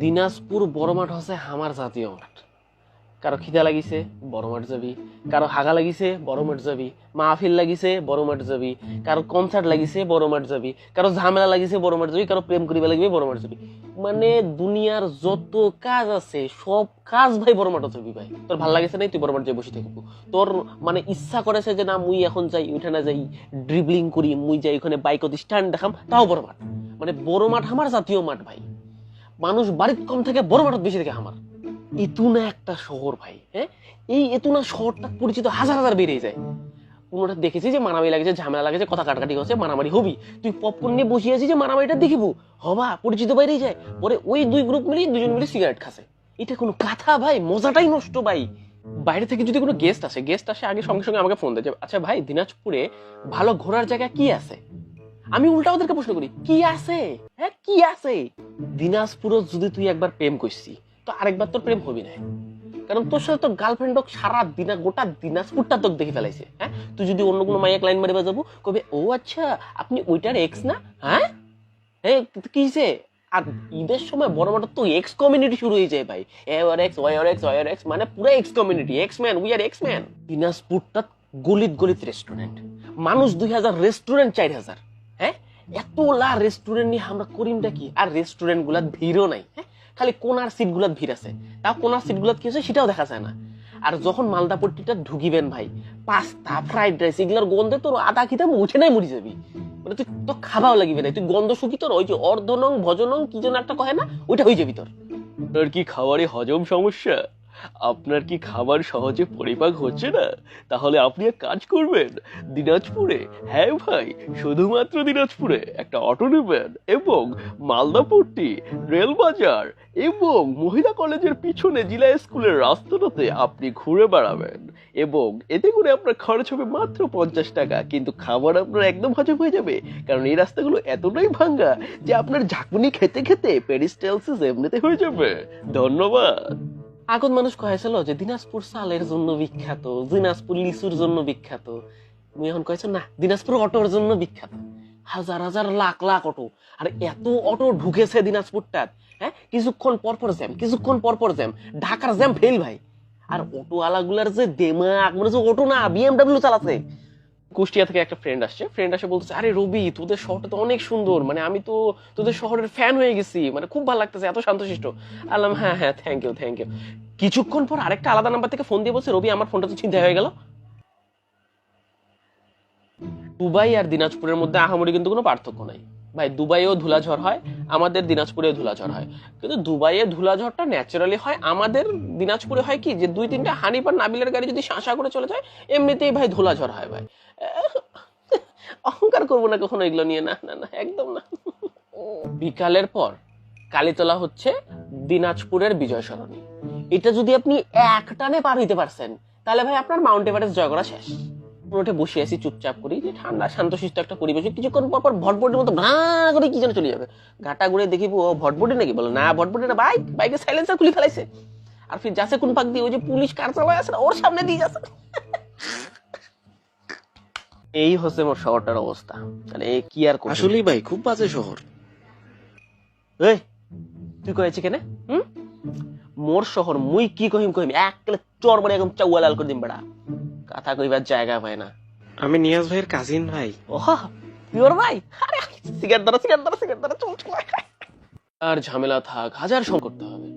দিনাজপুর বড় মাঠ হচ্ছে আমার জাতীয় মাঠ। কারও খিদা লাগিছে, বড় মাঠ যাবি। কারও হাগা লাগিছে, বড় মাঠ যাবি। মাহফিল লাগিছে, বড় মাঠ যাবি। কারও কনসার্ট লাগিছে, বড় মাঠ যাবি। কারও ঝামেলা লাগিছে, বড় মাঠ যাবি। কারও প্রেম করিবা লাগবে, বড় মাঠ যাবি। মানে দুনিয়ার যত কাজ আছে, সব কাজ ভাই বড় মাঠ যাবি ভাই। তোর ভালো লাগিছে নাই? তুই বড় মাঠ যাই বসে থাকব। তোর মানে ইচ্ছা করেছে যে না, মুই এখন যাই ওইখানে যাই ড্রিবলিং করি মুই যাই ওখানে বাইক স্ট্যান্ড দেখাম, তাও বড় মাঠ। মানে বড় মাঠ আমার জাতীয় মাঠ ভাই। মানুষ বাড়ির কম থেকে বড় মাঠত বেশি থেকে আমার। এতুনা একটা শহর ভাই হ্যাঁ? এই এতুনা শহরটা পরিচিত হাজার হাজার বেড়ে যায়। কোনোটা দেখেছি যে মারামারি লাগেছে, ঝামেলা লাগেছে, কথা কাটাকাটি হচ্ছে মারামারি হবি? তুই পপকর্ন নিয়ে বসে আছিস যে মারামারিটা দেখিব? হবা, পরিচিত বাইরেই যায়। পরে ওই দুই গ্রুপ মিলিয়ে দুজন মিলে সিগারেট খাসে এটা কোনো কথা ভাই, মজাটাই নষ্ট ভাই। বাইরে থেকে যদি কোনো গেস্ট আসে গেস্ট আসে আগে সঙ্গে সঙ্গে আমাকে ফোন দেয় আচ্ছা ভাই, দিনাজপুরে ভালো ঘোরার জায়গা কি আছে? আমি উল্টা ওদেরকে প্রশ্ন করি, কি আছে? হ্যাঁ? কি আছে? দিনাজপুরও যদি তুই একবার প্রেম করছি, তো আরেকবার তোর প্রেম হবি না। কারণ তোর সাথে তোর গার্লফ্রেন্ড সারা দিনা গোটা দিনাজপুরটা তোকে দেখে ফেলাইছে হ্যাঁ? তুই যদি অন্য কোনো মাইয়া লাইন মারিবা যাব, কবে, ও আচ্ছা আপনি ওইটার এক্স না? হ্যাঁ? হ্যাঁ কি হইছে? আর ঈদের সময় বড় মাঠে তো এক্স কমিউনিটি শুরু হয়ে যায় ভাই। এ আর এক্স ওয়াই আর এক্স ওয়াই আর এক্স মানে পুরো X community X man we are X man দিনাজপুরটা গলিত গলিত রেস্টুরেন্ট মানুষ দুই হাজার রেস্টুরেন্ট চার হাজার। এতলা রেস্টুরেন্ট নিয়ে আমরা করিমটা কি? আর রেস্টুরেন্টগুলার ভিড়ও নাই হ্যাঁ? খালি কোনার সিট গুলাত ভিড় আছে। তাও কোনার সিট গুলাত কি আছে? সেটাও দেখা যায় না। আর যখন মালদা পট্টিটা ঢুকিবেন ভাই, পাস্তা ফ্রাইড রাইস এগুলোর গন্ধে তোর আধা খিতে উঠে নাই মরি যাবি। মানে তুই তো খাবাও লাগিবে না। তুই গন্ধ শুকি তোর ওই যে অর্ধনং, ভজনং, কি যেন একটা কহে না, ওইটা হয়ে যাবি তোর। তোর কি খাবারে হজম সমস্যা? আপনার কি খাবার সহজে পরিপাক হচ্ছে না? তাহলে আপনি এক কাজ করবেন, দিনাজপুরে হ্যাঁ ভাই, শুধুমাত্র দিনাজপুরে একটা অটো নেবেন এবং মালদাপট্টি রেলবাজার এবং মহিলা কলেজের পিছনে জিলা স্কুলের রাস্তাটাতে আপনি ঘুরে বেড়াবেন। এবং এতে করে আপনার খরচ হবে মাত্র পঞ্চাশ টাকা, কিন্তু খাবার আপনার একদম হজম হয়ে যাবে, কারণ এই রাস্তাগুলো এতটাই ভাঙ্গা যে আপনার ঝাঁকুনি খেতে খেতে পেরিস্টেলসিস এমনিতে হয়ে যাবে। ধন্যবাদ। আগত মানুষ কয়েছিল যে দিনাজপুর সালের জন্য বিখ্যাত, দিনাজপুর লিচুর জন্য বিখ্যাত। মুই এখন কয়েছে না দিনাজপুর অটোর জন্য বিখ্যাত। হাজার হাজার লাখ লাখ অটো। আর এত অটো ঢুকেছে দিনাজপুরটার হ্যাঁ কিছুক্ষণ পরপর জ্যাম, কিছুক্ষণ পরপর জ্যাম। ঢাকার জ্যাম ফেল ভাই। আর অটোওয়ালাগুলার যে দেমাগ মনে হচ্ছে অটো না বিএমডাব্লিউ চালাচ্ছে কুষ্টিয়া থেকে একটা ফ্রেন্ড আসছে। ফ্রেন্ড আসে বলতেছে, আরে রবি, তোদের শহরটা তো অনেক সুন্দর। মানে আমি তো তোদের শহরের ফ্যান হয়ে গেছি। মানে খুব ভালো লাগতেছে, এত শান্তশিষ্ট। আলাম হ্যাঁ হ্যাঁ থ্যাংক ইউ থ্যাংক ইউ কিছুক্ষণ পর আরেকটা আলাদা নাম্বার থেকে ফোন দিয়ে বলছে, রবি, আমার ফোনটা তো চিন্তা হয়ে গেল। দুবাই আর দিনাজপুরের মধ্যে আহামরি কিন্তু কোনো পার্থক্য নাই। ভাই, দুবাইও ধুলাঝড় হয়, আমাদের দিনাজপুরেও ধুলাঝড় হয়। কিন্তু দুবাইয়ে ধুলাঝড়টা ন্যাচারালি হয়, আমাদের দিনাজপুরে হয় কি যে দুই তিনটা হানি বা নাবিলের গাড়ি যদি শাঁসা করে চলে যায়, এমনিতেই ভাই ধুলাঝড় হয় ভাই। অহংকার করব না কখনো এগুলো নিয়ে, না না না, একদম না। বিকালের পর কালীতলা হচ্ছে দিনাজপুরের বিজয় সরণি। এটা যদি আপনি এক টানে পার হইতে পারছেন, তাহলে ভাই আপনার মাউন্ট এভারেস্ট জয় করা শেষ। উঠে বসে আছি চুপচাপ করি। যে ঠান্ডা শান্তশিষ্ট একটা পরিবেশ। কিছুক্ষণ পর পর ভটভটির মতো ভা করে কি যেন চলে যাবে। গাটা ঘুরে দেখিব ও ভটভটি নাকি? বলো না ভটভটি না বাইক বাইকের সাইলেন্সার খুলে ফেলাইছে। আর ফির যাচ্ছে কোন পাক দিয়ে ওই যে পুলিশ কার চালায় আছে না, ওর সামনে দিয়ে যাচ্ছে। এই হচ্ছে মোর শহরটার অবস্থা। মানে এ কি আর? আসলেই ভাই খুব বাজে শহর। এই তুই কয়েছি কেন হুম? মোর শহর মুই কি কহিম কহিম এক কেলে চর মানে একদম চাউয়া লাল করে দিম বেড়া। কথা কইবার জায়গা পায় না। আমি নিয়াজ ভাইয়ের কাজিন ভাই। ওহ পিওর ভাই? আরে সিগারেট ধরো সিগারেট ধরো সিগারেট ধরো চল চল আর ঝামেলা থাক হাজার সম করতে হবে।